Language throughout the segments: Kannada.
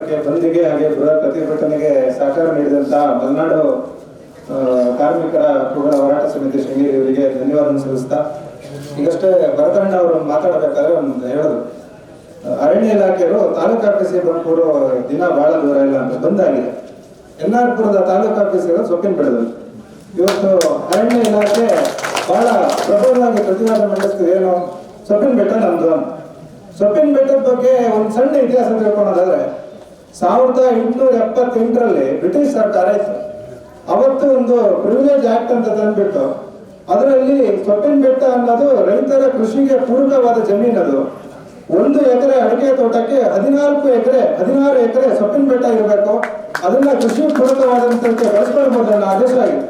ಬಂದಿಗೆ ಹಾಗೆ ಬೃಹತ್ ಪ್ರತಿಭಟನೆಗೆ ಸಹಕಾರ ನೀಡಿದಂತ ಮಲೆನಾಡು ಕಾರ್ಮಿಕರ ಹಕ್ಕುಗಳ ಹೋರಾಟ ಸಮಿತಿ ಶೃಂಗೇರಿ ಅವರಿಗೆ ಧನ್ಯವಾದ ಸಲ್ಲಿಸ್ತಾ, ಈಗಷ್ಟೇ ಭರತಣ್ಣ ಅವರು ಮಾತಾಡಬೇಕಾದ್ರೆ ಒಂದು ಹೇಳೋದು. ಅರಣ್ಯ ಇಲಾಖೆಯವರು ತಾಲೂಕು ಆಫೀಸಿಗೆ ಬಂದ್ಕೊಡೋ ದಿನ ಬಹಳ ದೂರ ಇಲ್ಲ ಅಂತ ಬಂದಾಗಿದೆ. ಎನ್ನಾರ್ಪುರದ ತಾಲೂಕು ಆಫೀಸಿಗೆ ಸೊಪ್ಪಿನ ಇವತ್ತು ಅರಣ್ಯ ಇಲಾಖೆ ಬಹಳ ಪ್ರಬಲವಾಗಿ ಪ್ರತಿವಾದ ಮಂಡಿಸ್ತಿದೆ. ಏನು ಸೊಪ್ಪಿನ ಬೆಟ್ಟ ನಮ್ದು. ಸೊಪ್ಪಿನ ಬೆಟ್ಟದ ಬಗ್ಗೆ ಒಂದು ಸಣ್ಣ ಇತಿಹಾಸ ತಿಳ್ಕೊಳ್ಳೋದಾದ್ರೆ ಸಾವಿರದ ಎಂಟುನೂರ ಎಪ್ಪತ್ತೆಂಟರಲ್ಲಿ ಬ್ರಿಟಿಷ್ ಸರ್ಕಾರ ಇತ್ತು ಅವತ್ತು ಒಂದು ಪ್ರಿವಿಲೇಜ್ ಆಕ್ಟ್ ಅಂತ ತಂದ್ಬಿಟ್ಟು, ಅದರಲ್ಲಿ ಸೊಪ್ಪಿನ ಬೆಟ್ಟ ಅನ್ನೋದು ರೈತರ ಕೃಷಿಗೆ ಪೂರಕವಾದ ಜಮೀನದು ಒಂದು ಎಕರೆ ಅಡಿಕೆ ತೋಟಕ್ಕೆ ಹದಿನಾಲ್ಕು ಎಕರೆ, ಹದಿನಾರು ಎಕರೆ ಸೊಪ್ಪಿನ ಬೆಟ್ಟ ಇರಬೇಕು. ಅದನ್ನ ಕೃಷಿ ಪೂರಕವಾದಂತಕ್ಕೆ ಬಳಸ್ಕೊಳ್ಬಹುದು ಅನ್ನೋ ಆದೇಶ ಆಗಿದೆ.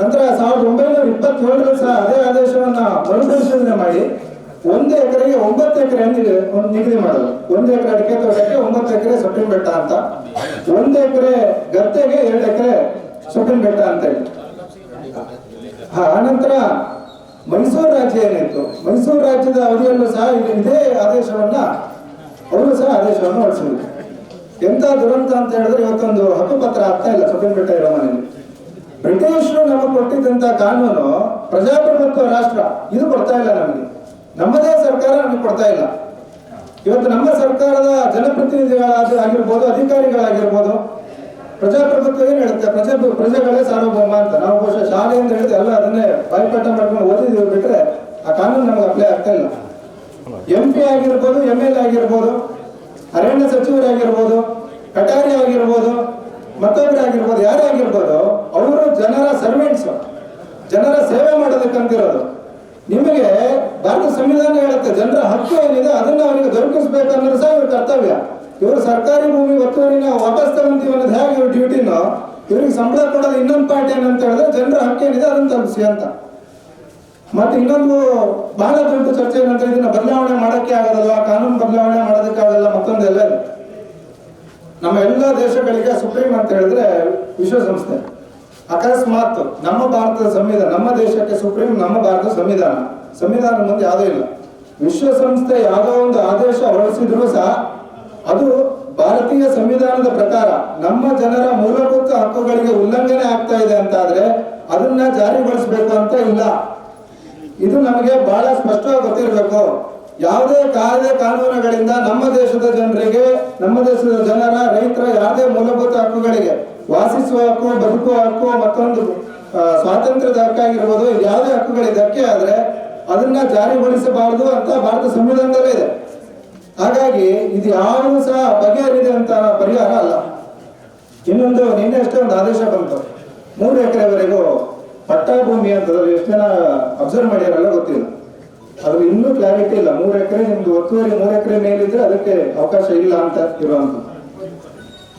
ನಂತರ ಸಾವಿರದ ಒಂಬೈನೂರ ಇಪ್ಪತ್ತೇಳರಲ್ಲಿ ಸಹ ಅದೇ ಆದೇಶವನ್ನ ಮರುಪರಿಶೀಲನೆ ಮಾಡಿ ಒಂದು ಎಕರೆಗೆ ಒಂಬತ್ತು ಎಕರೆ ಒಂದು ನಿಗದಿ ಮಾಡೋದು. ಒಂದು ಎಕರೆ ಅಡಿಕೆ ತೋಟಕ್ಕೆ ಒಂಬತ್ತು ಎಕರೆ ಸೊಪ್ಪಿನ ಬೆಟ್ಟ ಅಂತ. ಒಂದು ಎಕರೆ ಗದ್ದೆಗೆ ಎರಡು ಎಕರೆ ಸೊಪ್ಪಿನ ಬೆಟ್ಟ ಅಂತ ಹೇಳಿ. ಆನಂತರ ಮೈಸೂರು ರಾಜ್ಯ ಏನಿತ್ತು? ಮೈಸೂರು ರಾಜ್ಯದ ಅವಧಿಯಲ್ಲೂ ಸಹ ಇದು- ಆದೇಶವನ್ನ, ಅವರು ಸಹ ಆದೇಶವನ್ನು ಹೊರಡಿಸಿದ್ರು. ಎಂತ ದುರಂತ ಅಂತ ಹೇಳಿದ್ರೆ ಇವತ್ತೊಂದು ಹಕ್ಕುಪತ್ರ ಆಗ್ತಾ ಇಲ್ಲ ಸೊಪ್ಪಿನ ಬೆಟ್ಟ ಇರೋ ಮನೆಯಲ್ಲಿ. ಬ್ರಿಟಿಷರು ನಮಗೆ ಕೊಟ್ಟಿದ್ದಂತ ಕಾನೂನು ಪ್ರಜಾಪ್ರಭುತ್ವ ರಾಷ್ಟ್ರ. ಇದು ಕೊಡ್ತಾ ಇಲ್ಲ ನಮಗೆ. ನಮ್ಮದೇ ಸರ್ಕಾರ ನಮಗೆ ಕೊಡ್ತಾ ಇಲ್ಲ. ಇವತ್ತು ನಮ್ಮ ಸರ್ಕಾರದ ಜನಪ್ರತಿನಿಧಿಗಳಾದ ಆಗಿರ್ಬೋದು, ಅಧಿಕಾರಿಗಳಾಗಿರ್ಬೋದು, ಪ್ರಜಾಪ್ರಭುತ್ವ ಏನು ಹೇಳುತ್ತೆ? ಪ್ರಜಾ, ಪ್ರಜೆಗಳೇ ಸಾರ್ವಭೌಮ ಅಂತ. ನಾವು ಬಹುಶಃ ಅಂತ ಹೇಳ್ತೀವಿ ಎಲ್ಲ ಅದನ್ನೇ ಬಾಯ್ಪಾಠ ಮಾಡ್ಕೊಂಡು ಓದಿದ್ದೀವಿ ಬಿಟ್ರೆ ಆ ಕಾನೂನು ನಮ್ಗೆ ಅಪ್ಲೈ ಆಗ್ತಾ ಇಲ್ಲ. ಎಂ ಪಿ ಆಗಿರ್ಬೋದು ಎಂ ಎಲ್ ಆಗಿರ್ಬೋದು, ಅರಣ್ಯ ಸಚಿವರಾಗಿರ್ಬೋದು, ಕಟಾರಿ ಆಗಿರ್ಬೋದು ಮತ್ತೊಬ್ಬರಾಗಿರ್ಬೋದು ಯಾರೇ ಆಗಿರ್ಬೋದು, ಅವರು ಜನರ ಸರ್ವೆಂಟ್ಸ್ ಜನರ ಸೇವೆ ಮಾಡೋದಕ್ಕಂತಿರೋದು ನಿಮಗೆ ಭಾರತ ಸಂವಿಧಾನ ಹೇಳುತ್ತೆ, ಜನರ ಹಕ್ಕು ಏನಿದೆ ಅದನ್ನ ಅವರಿಗೆ ದೊರಕಿಸ್ಬೇಕು ಅನ್ನೋದು ಸಹ ಇವ್ರ ಕರ್ತವ್ಯ. ಇವರು ಸರ್ಕಾರಿ ಭೂಮಿ ನಾವು ವಾಪಸ್ ತಗೊಂತೀವಿ ಅನ್ನೋದು ಹೇಗೆ ಇವ್ರ ಡ್ಯೂಟಿನೋ ಇವ್ರಿಗೆ ಸಂಬಳ ಕೊಡೋದು ಇನ್ನೊಂದು ಪಾರ್ಟಿ ಏನಂತ ಹೇಳಿದ್ರೆ ಜನರ ಹಕ್ಕು ಏನಿದೆ ಅದನ್ನ ತಲುಪಿಸಿ ಅಂತ. ಮತ್ತೆ ಇನ್ನೊಂದು ಬಹಳ ದೊಡ್ಡ ಚರ್ಚೆ ಏನಂತ ಇದನ್ನ ಬದಲಾವಣೆ ಮಾಡಕ್ಕೆ ಆಗೋದಲ್ಲ ಕಾನೂನು ಬದಲಾವಣೆ ಮಾಡೋದಕ್ಕಾಗಲ್ಲ ಮತ್ತೊಂದೆಲ್ಲ. ನಮ್ಮ ಎಲ್ಲ ದೇಶಗಳಿಗೆ ಸುಪ್ರೀಂ ಅಂತ ಹೇಳಿದ್ರೆ ವಿಶ್ವಸಂಸ್ಥೆ. ಅಕಸ್ಮಾತ್ ನಮ್ಮ ಭಾರತದ ಸಂವಿಧಾನ, ನಮ್ಮ ದೇಶಕ್ಕೆ ಸುಪ್ರೀಂ, ನಮ್ಮ ಭಾರತದ ಸಂವಿಧಾನ. ಸಂವಿಧಾನ ಮುಂದೆ ಯಾವುದೂ ಇಲ್ಲ. ವಿಶ್ವಸಂಸ್ಥೆ ಯಾವುದೋ ಒಂದು ಆದೇಶ ಹೊರಡಿಸಿದ್ರು ಸಹ ಅದು ಭಾರತೀಯ ಸಂವಿಧಾನದ ಪ್ರಕಾರ ನಮ್ಮ ಜನರ ಮೂಲಭೂತ ಹಕ್ಕುಗಳಿಗೆ ಉಲ್ಲಂಘನೆ ಆಗ್ತಾ ಇದೆ ಅಂತಾದ್ರೆ ಅದನ್ನ ಜಾರಿಗೊಳಿಸಬೇಕು ಅಂತ ಇಲ್ಲ. ಇದು ನಮಗೆ ಬಹಳ ಸ್ಪಷ್ಟವಾಗಿ ಗೊತ್ತಿರಬೇಕು. ಯಾವುದೇ ಕಾಯ್ದೆ ಕಾನೂನುಗಳಿಂದ ನಮ್ಮ ದೇಶದ ಜನರಿಗೆ, ನಮ್ಮ ದೇಶದ ಜನರ ರೈತರ ಯಾವುದೇ ಮೂಲಭೂತ ಹಕ್ಕುಗಳಿಗೆ ವಾಸಿಸುವ ಹಕ್ಕು, ಬದುಕುವ ಹಕ್ಕು, ಮತ್ತೊಂದು ಸ್ವಾತಂತ್ರ್ಯದ ಹಕ್ಕಾಗಿರ್ಬೋದು ಯಾವುದೇ ಹಕ್ಕುಗಳು ಧಕ್ಕೆ ಆದ್ರೆ ಅದನ್ನ ಜಾರಿಗೊಳಿಸಬಾರದು ಅಂತ ಭಾರತ ಸಂವಿಧಾನದಲ್ಲೇ ಇದೆ. ಹಾಗಾಗಿ ಇದು ಯಾರು ಸಹ ಬಗೆಹರಿದೆ ಅಂತ ಪರಿಹಾರ ಅಲ್ಲ. ಇನ್ನೊಂದು, ನಿನ್ನೆ ಅಷ್ಟೇ ಒಂದು ಆದೇಶ ಬಂತು. ಮೂರು ಎಕರೆವರೆಗೂ ಪಟ್ಟಾ ಭೂಮಿ ಅಂತ ಎಷ್ಟು ಜನ ಅಬ್ಸರ್ವ್ ಮಾಡ್ಯಾರಲ್ಲ ಗೊತ್ತಿಲ್ಲ. ಅದ್ರ ಇನ್ನೂ ಕ್ಲಾರಿಟಿ ಇಲ್ಲ. ಮೂರು ಎಕರೆ, ನಿಮ್ದು ಒತ್ತುವರಿ ಮೂರು ಎಕರೆ ಮೇಲಿದ್ರೆ ಅದಕ್ಕೆ ಅವಕಾಶ ಇಲ್ಲ ಅಂತ ಇರುವಂತ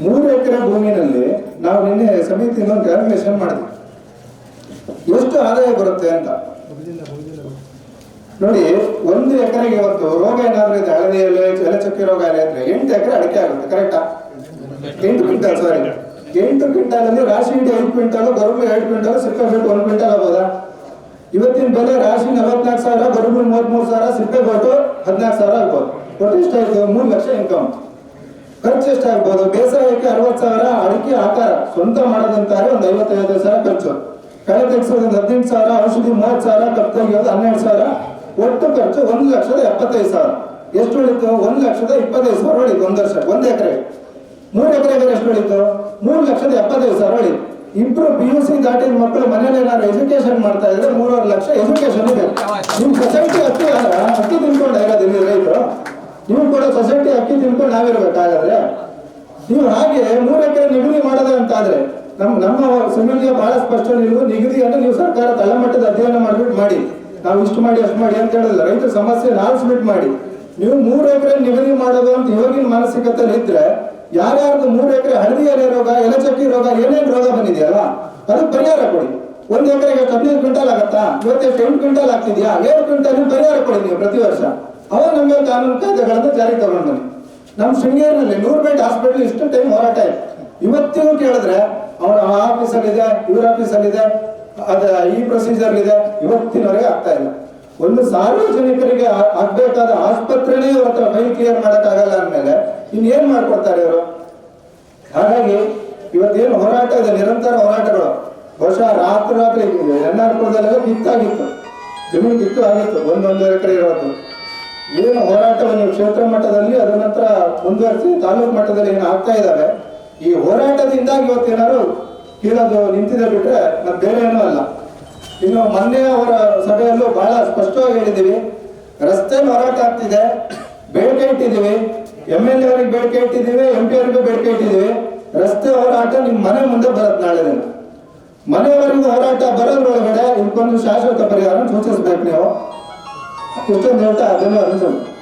ಮೂರು ಎಕರೆ ಭೂಮಿನಲ್ಲಿ ನಾವು ನಿನ್ನೆ ಸಮಿತಿ ಒಂದು ಕ್ಯಾಲ್ಕುಲೇಷನ್ ಮಾಡಿದ್ವಿ. ಎಷ್ಟು ಆದಾಯ ಬರುತ್ತೆ ಅಂತ. ನೋಡಿ, ಒಂದು ಎಕರೆಗೆ ಇವತ್ತು ರೋಗ ಏನಾದ್ರೂ ಇದೆ, ಹಳದಿ ಎಲೆ ಎಲೆ ಚಕ್ಕೆ ರೋಗ ಎಲೆ ಅಂದ್ರೆ ಎಂಟು ಎಕರೆ ಅಡಿಕೆ ಆಗುತ್ತೆ ಕರೆಕ್ಟಾ ಎಂಟು ಕ್ವಿಂಟಲ್ ಸಾರಿ ಎಂಟು ಕ್ವಿಂಟಲ್ ಅಲ್ಲಿ ರಾಶಿ ಹಿಡಿ ಐದು ಕ್ವಿಂಟಲ್ ಗರುಬು ಎರಡು ಕ್ವಿಂಟಲ್, ಸಿಪ್ಪೆ ಬಿಟ್ಟು ಒಂದು ಕ್ವಿಂಟಲ್ ಆಗ್ಬೋದಾ? ಇವತ್ತಿನ ಬೆಲೆ ರಾಶಿ ನಲವತ್ನಾಲ್ಕು ಸಾವಿರ ಗರುಬು ಮೂವತ್ಮೂರು ಸಾವಿರ, ಸಿಪ್ಪೆ ಬೋಟು ಹದಿನಾಲ್ಕು ಸಾವಿರ ಆಗ್ಬೋದು. ಒಟ್ಟು ಎಷ್ಟಾಯ್ತು? ಮೂರು ಲಕ್ಷ ಇನ್ಕಮ್ ಖರ್ಚು ಎಷ್ಟಾಗ್ಬೋದು ಬೇಸಾಯಕ್ಕೆ ಅರವತ್ತು ಸಾವಿರ ಅಡಿಕೆ ಆಕಾರ ಸ್ವಂತ ಮಾಡೋದಂತಾರೆ ಒಂದು ಐವತ್ತೈದು ಸಾವಿರ ಖರ್ಚು. ಕಳೆ ತೆಗೆಸೋದು ಹದಿನೆಂಟು ಸಾವಿರ ಔಷಧಿ ಮೂವತ್ತು ಸಾವಿರ ಕಪ್ ತೆಗಿಯೋದು ಹನ್ನೆರಡು ಸಾವಿರ. ಒಟ್ಟು ಖರ್ಚು ಒಂದು ಲಕ್ಷದ ಎಪ್ಪತ್ತೈದು ಸಾವಿರ. ಎಷ್ಟು ಉಳಿತು? ಒಂದು ಲಕ್ಷದ ಇಪ್ಪತ್ತೈದು ಸಾವಿರ ಉಳಿತು ಒಂದು ವರ್ಷ ಒಂದು ಎಕರೆ. ಮೂರು ಎಕರೆಗೆ ಎಷ್ಟು ಉಳಿತು? ಮೂರು ಲಕ್ಷದ ಎಪ್ಪತ್ತೈದು ಸಾವಿರ ಉಳಿತು. ಇಬ್ರು ಪಿ ಯು ಸಿ ದಾಟಿದ ಮಕ್ಕಳು ಮನೇಲಿ ಏನಾದ್ರು ಎಜುಕೇಶನ್ ಮಾಡ್ತಾ ಇದ್ರೆ ಮೂರುವರೆ ಲಕ್ಷ ಎಜುಕೇಶನ್ ಇದೆ. ನಿಮ್ ಸೊಸೈಟಿ ಹತ್ತು ಅಲ್ಲ ಅಕ್ಕಿ ತಿನ್ಕೊಂಡು ಇರೋದು ಇಲ್ಲಿ ರೈತರು ನೀವು ಕೂಡ ಅಕ್ಕಿ ತಿನ್ಕೊಂಡು ನಾವಿರ್ಬೇಕಾಗಾದ್ರೆ ನೀವು ಹಾಗೆ ಮೂರು ಎಕರೆ ನಿಗದಿ ಮಾಡದೆ ಅಂತಾದ್ರೆ ನಮ್ ನಮ್ಮ ಸಮಿತಿಯ ಬಹಳ ಸ್ಪಷ್ಟ ನೀವು ನಿಗದಿ ನಿಗದಿಯನ್ನು ನೀವು ಸರ್ಕಾರ ತಳಮಟ್ಟದ ಅಧ್ಯಯನ ಮಾಡ್ಬಿಟ್ಟು ಮಾಡಿ. ನಾವು ಇಷ್ಟು ಮಾಡಿ, ಅಷ್ಟು ಮಾಡಿ ಅಂತ ಹೇಳಿದ್ರೆ ರೈತರ ಸಮಸ್ಯೆ ಆಲಿಸ್ಬಿಟ್ಟು ಮಾಡಿ. ನೀವು ಮೂರು ಎಕರೆ ನಿಗದಿ ಮಾಡೋದು ಅಂತ ಇವಾಗಿನ ಮಾನಸಿಕತೆ ಇದ್ರೆ ಯಾರ್ಯಾರ್ದು ಮೂರು ಎಕರೆ ಹಳದಿ ಎಲೆ ರೋಗ, ಎಲೆಚಕ್ಕಿ ರೋಗ, ಏನೇನು ರೋಗ ಬಂದಿದೆಯಲ್ಲ ಅದಕ್ಕೆ ಪರಿಹಾರ ಕೊಡಿ. ಒಂದ್ ಎಕರೆಗೆ ಹದಿನೈದು ಕ್ವಿಂಟಲ್ ಆಗತ್ತಾ? ಇವತ್ತೆಷ್ಟು ಎಂಟು ಕ್ವಿಂಟಲ್ ಆಗ್ತಿದ್ಯಾ? ಏಳು ಕ್ವಿಂಟಲ್ ಪರಿಹಾರ ಕೊಡಿ ನೀವು ಪ್ರತಿ ವರ್ಷ. ಅವಾಗ ನಮಗೆ ಕಾನೂನು ಕಾಯ್ದೆಗಳನ್ನು ಜಾರಿಗೆ ತಗೊಂಡು ಬನ್ನಿ. ನಮ್ಮ ಶೃಂಗೇರಿನಲ್ಲಿ ನೂರು ಬೆಡ್ ಹಾಸ್ಪಿಟಲ್ ಇಷ್ಟು ಟೈಮ್ ಹೋರಾಟ ಇದೆ ಇವತ್ತಿಗೂ ಕೇಳಿದ್ರೆ ಅವರ ಆ ಆಫೀಸಲ್ಲಿ ಇದೆ, ಇವ್ರ ಆಫೀಸಲ್ಲಿ ಇದೆ, ಅದ ಈ ಪ್ರೊಸೀಜರ್ ಇದೆ, ಇವತ್ತಿನವರೆಗೆ ಆಗ್ತಾ ಇಲ್ಲ. ಒಂದು ಸಾರ್ವಜನಿಕರಿಗೆ ಆಗ್ಬೇಕಾದ ಆಸ್ಪತ್ರೆನೇ ಅವ್ರ ಫೈಲ್ ಕ್ಲಿಯರ್ ಮಾಡೋಕ್ಕಾಗಲ್ಲ ಅಂದಮೇಲೆ ಏನ್ ಮಾಡ್ಕೊಡ್ತಾರೆ ಇವರು? ಇವತ್ತೇನು ಹೋರಾಟ ಇದೆ, ನಿರಂತರ ಹೋರಾಟಗಳು. ಬಹುಶಃ ರಾತ್ರಿ ರಾತ್ರಿ ಎನ್ನಾರ್ಪುರದಲ್ಲೆಲ್ಲ ಕಿತ್ತಾಗಿತ್ತು. ಜಮೀನು ಕಿತ್ತು ಆಗಿತ್ತು, ಒಂದೊಂದು ಎಕರೆ ಇರೋದು. ಏನು ಹೋರಾಟವನ್ನು ಕ್ಷೇತ್ರ ಮಟ್ಟದಲ್ಲಿ ಅದರ ನಂತರ ಮುಂದುವರಿಸಿ ತಾಲೂಕು ಮಟ್ಟದಲ್ಲಿ ಏನು ಆಗ್ತಾ ಇದ್ದಾವೆ ಈ ಹೋರಾಟದಿಂದ ಇವತ್ತೇನಾದ್ರು ಕೀಳೋದು ನಿಂತಿದೆ ಬಿಟ್ರೆ ನಾವು ಬೇರೆ ಏನೂ ಅಲ್ಲ. ಇನ್ನು ಮೊನ್ನೆ ಅವರ ಸಭೆಯಲ್ಲೂ ಬಹಳ ಸ್ಪಷ್ಟವಾಗಿ ಹೇಳಿದ್ದೀವಿ, ರಸ್ತೆ ಹೋರಾಟ ಆಗ್ತಿದೆ, ಬೇಡಿಕೆ ಇಟ್ಟಿದ್ದೀವಿ, ಎಂ ಎಲ್ ಎ ಅವರಿಗೆ ಬೇಡಿಕೆ ಇಟ್ಟಿದ್ದೀವಿ, ಎಂ ಪಿ ಅವರಿಗೂ ಬೇಡಿಕೆ ಇಟ್ಟಿದ್ದೀವಿ, ರಸ್ತೆ ಹೋರಾಟ ನಿಮ್ಮ ಮನೆ ಮುಂದೆ ಬರುತ್ತೆ ನಾಳೆ ದಿನ. ಮನೆಯವರೆಗೂ ಹೋರಾಟ ಬರೋದ್ರೊಳಗಡೆ ಇದಕ್ಕೊಂದು ಶಾಶ್ವತ ಪರಿಹಾರ ಸೂಚಿಸ್ಬೇಕು ನೀವು. 有这么带大，这那多，这么。